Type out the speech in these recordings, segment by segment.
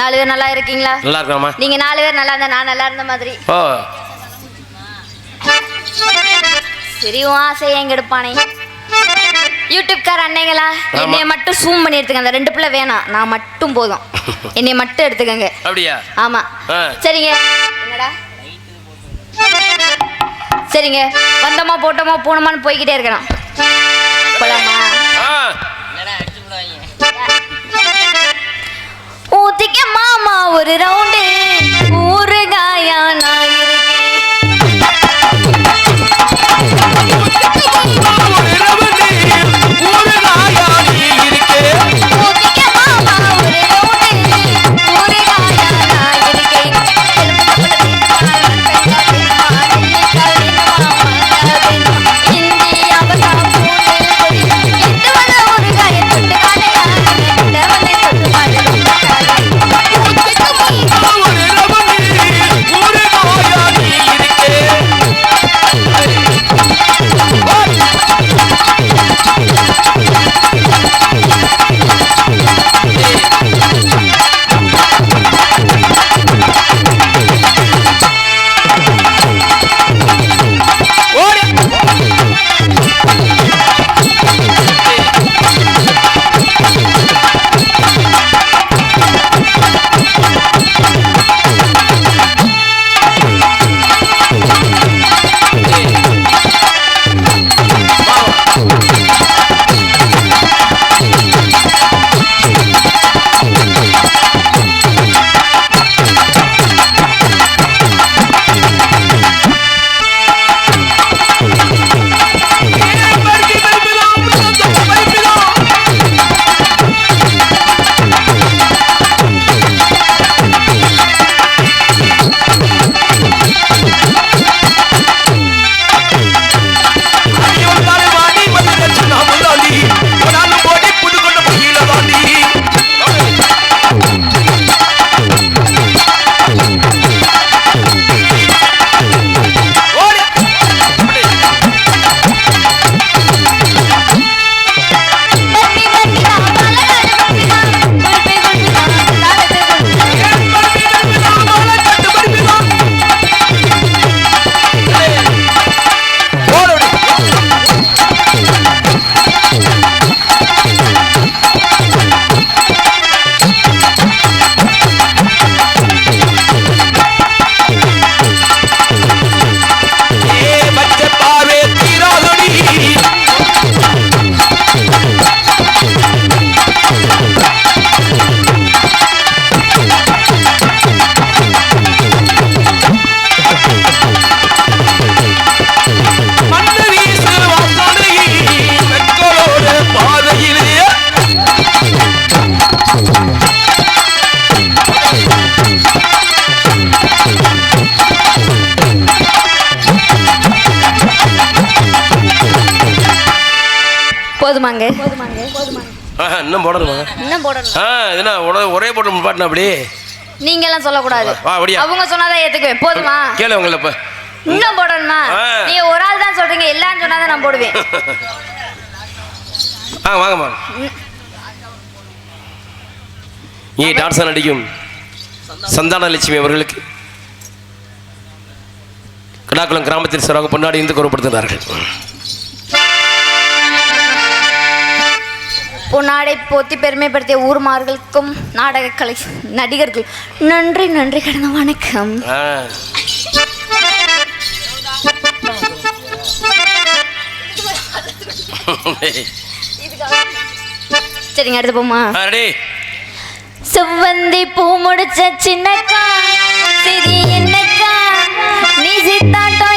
நாலு பேர் நல்லா இருக்கீங்களா? நல்லா இருக்காமா நீங்க நாலு பேர் நல்லா இருந்தா நான் நல்லா இருந்த மாதிரி. ஓ. சரி உன் எங்க எடுப்பானே. யூடியூப்கார அன்னைங்களா என்னைய மட்டும் ஜூம் பண்ணி எடுத்துக்க அந்த ரெண்டு பிள்ளை வேணாம். நான் மட்டும் போதும். என்னைய மட்டும் எடுத்துக்கங்க. அப்படியா? ஆமா. சரிங்க. என்னடா? சரிங்க. வந்தோமா போட்டோமா போனோமான்னு போய்கிட்டே இருக்கணும். போலாமா? ஊத்திக்க மாமா ஒரு ரவுண்ட் போதுமாங்க. போதுமாங்க. போதுமாங்க ஆஹா, இன்னும் போடணுமா? இன்னும் போடணும். ஆ என்ன உடனே ஒரே போட்டு பாட்டினா அப்படி நீங்க எல்லாம் சொல்லக்கூடாது? அவங்க சொன்னாதான் ஏத்துக்குவேன் போதுமா? கேளு உங்களை இப்ப. இன்னும் போடணுமா. நீங்க ஒரு ஆள் தான் சொல்றீங்க எல்லாரும் சொன்னாதான் நான் போடுவேன். ஆ வாங்கம்மா இங்கே டான்ஸா நடிக்கும். சந்தான லட்சுமி அவர்களுக்கு. கடாக்குளம் கிராமத்தில் சிறப்பாக பொன்னாடி இருந்து கௌரவப்படுத்துகிறார்கள். பொன்னாடை போத்தி பெருமைப்படுத்திய ஊர்மார்களுக்கும் நாடக கலை நடிகர்கள் நன்றி நன்றி கடந்த வணக்கம். சரிங்க அடுத்து போமா செவ்வந்தி பூ முடிச்ச சின்னக்கா என்னக்கா நீ சித்தாட்டம்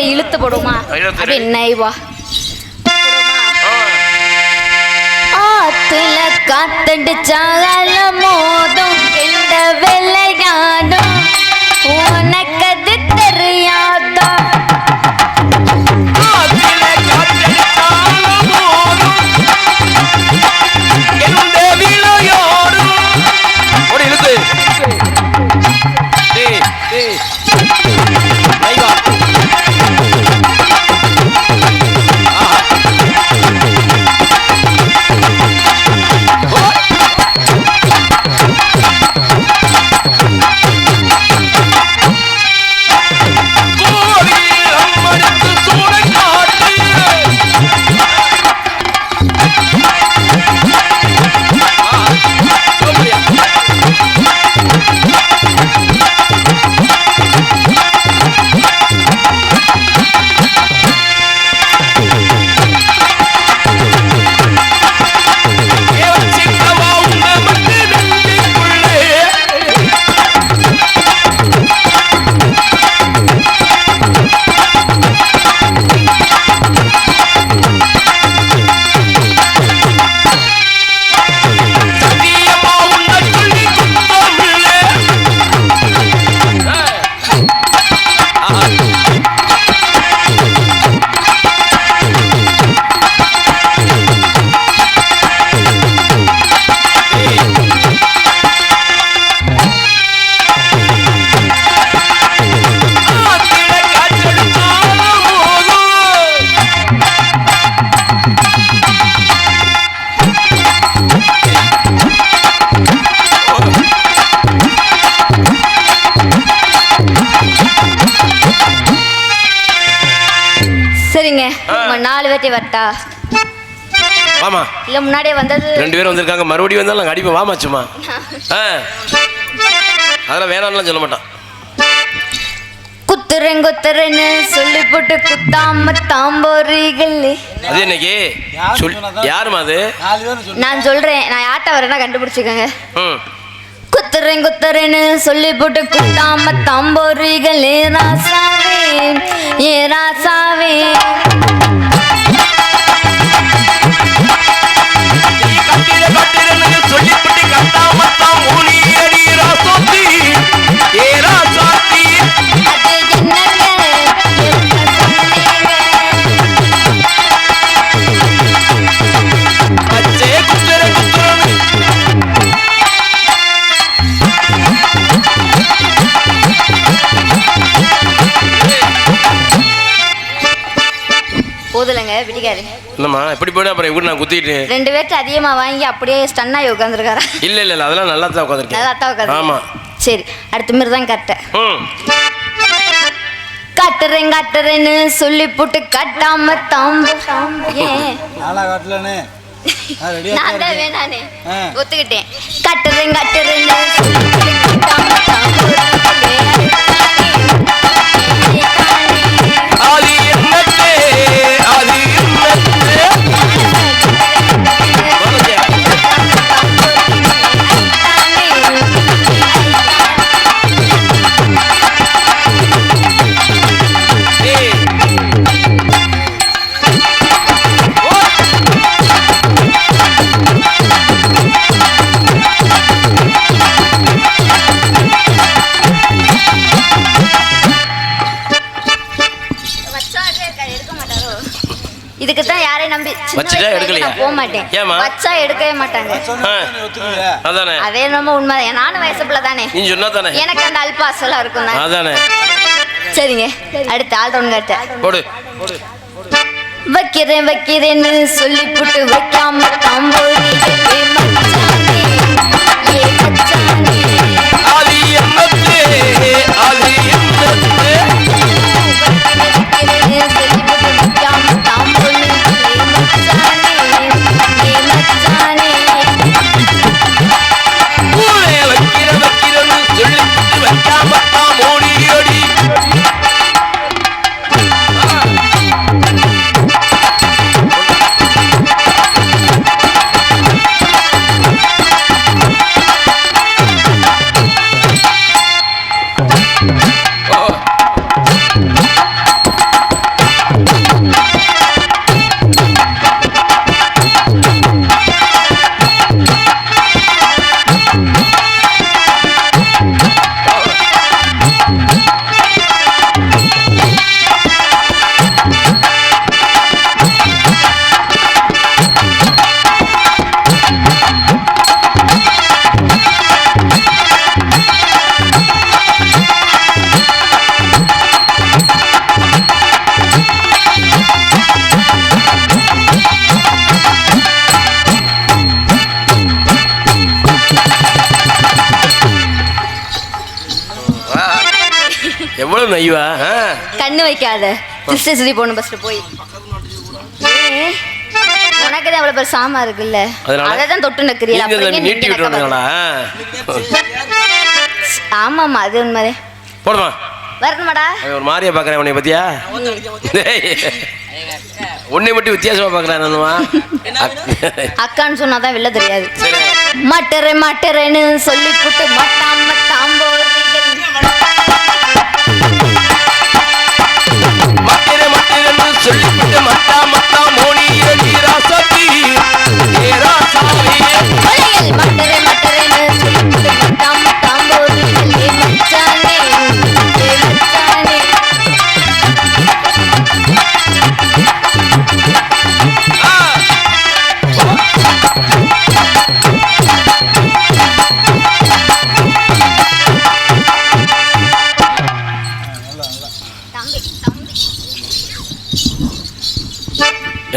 விடுமா ஐயோ, சரி. அப்படி நைவா. ஆத்துல காத்தடிச்சால மோதும் இந்த விளையாடும் உனக்கது நாலு பேர்ட்டி வரட்டா வாமா. இல்ல முன்னாடியே வந்தது ரெண்டு பேரும் வந்திருக்காங்க. மறுபடியும் வந்தாலும் நாங்கள் அடிப்போம். வாமா சும்மா. ஆ. அதெல்லாம் வேணாம்லாம் சொல்ல மாட்டான். குத்துறேன் குத்துறேன்னு சொல்லி போட்டு குத்தாம தாம்போறீர்கள் அது இன்னைக்கு சொல் யாருமா அது? நான் சொல்றேன். நான் யார்ட்ட வரேன்னா கண்டுபிடிச்சுக்கோங்க. ம். குத்துறேன் குத்துறேன்னு சொல்லி போட்டு குத்தாம தாம்போறீர்கள் ஏ ராசாவே ஏ ராசாவே. நீ கட்டிட கட்டிடன்னு கத்தாமத்தான் மூலியடி. இல்லைம்மா எப்படி போய்டும் அப்புறம் எப்படி நான் குத்திட்டு? ரெண்டு பேர்ட்ட அதிகமா வாங்கி அப்படியே ஸ்டன்னாகி உட்காந்துருக்காரா இல்லை இல்லை இல்லை அதெல்லாம் நல்லா தான் உட்காந்துருக்கேன் நல்லா தான் உட்காந்து ஆமாம் சரி அடுத்த மாரி தான் கரெக்டாக ம். கட்டுறேன் கட்டுறேன்னு சொல்லி போட்டு கட்டாம தாம்பு நான் தான் வேணானே. ஒத்துக்கிட்டேன். கட்டுறேன் கட்டுறேன்னு சொல்லி போட்டு கட்டாம தாம்பு இதுக்கு தான் யாரையும் நம்பி வச்சுட்டா எடுக்கலையா? போக மாட்டேன். ஏம்மா? வச்சா எடுக்கவே மாட்டாங்க. அதானே. அதே நம்ம உண்மைதான். நானும் வயசு பிள்ளை தானே நீ சொன்னா தானே எனக்கு அந்த அல்பாசெல்லாம் இருக்கும் தான் அதானே. சரிங்க. அடுத்து ஆல்ரவுண்ட் கட்ட போடு. வைக்கிறேன் வைக்கிறேன்னு சொல்லி புட்டு வைக்காம தாம்போரி ஆ. கண்ணு வைக்காத. திருஷ்டி சுத்தி போகணும் ஃபர்ஸ்ட் போய். உனக்கு தான் அவ்வளவு பேர் சாமா இருக்குல்ல? அதை தான் தொட்டு நக்கிறீல நீங்க இதை நீட்டி விட்டுருங்களா ஆமாமா அது உண்மைதே போடுமா. வரணுமாடா? ஒரு மாதிரியா பார்க்குறேன் உன்னை பத்தியா? உன்னை மட்டும் வித்தியாசமா பார்க்குறேன் நானுமா அக்கான்னு சொன்னாதான் வெளில தெரியாது. மட்டரு மட்டருன்னு சொல்லி புட்டு மட்டாம் மட்டாம் மட்டிரன்னு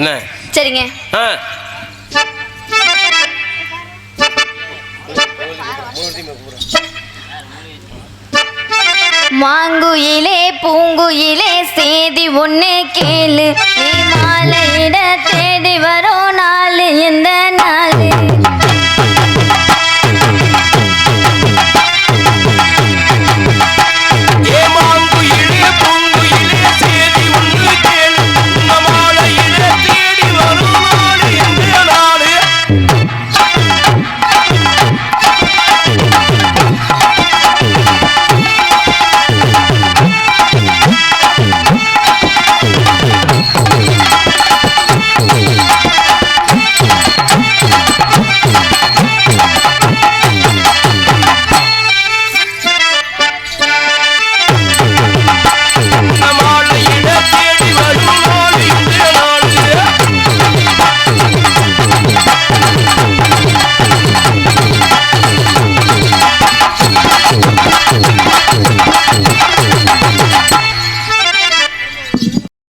என்ன? சரிங்க. ஆ. மாங்குயிலே பூங்குயிலே சேதி ஒண்ணு கேளு. நீ மாலையிட தேடி வரும் நாள் இந்த நாள்.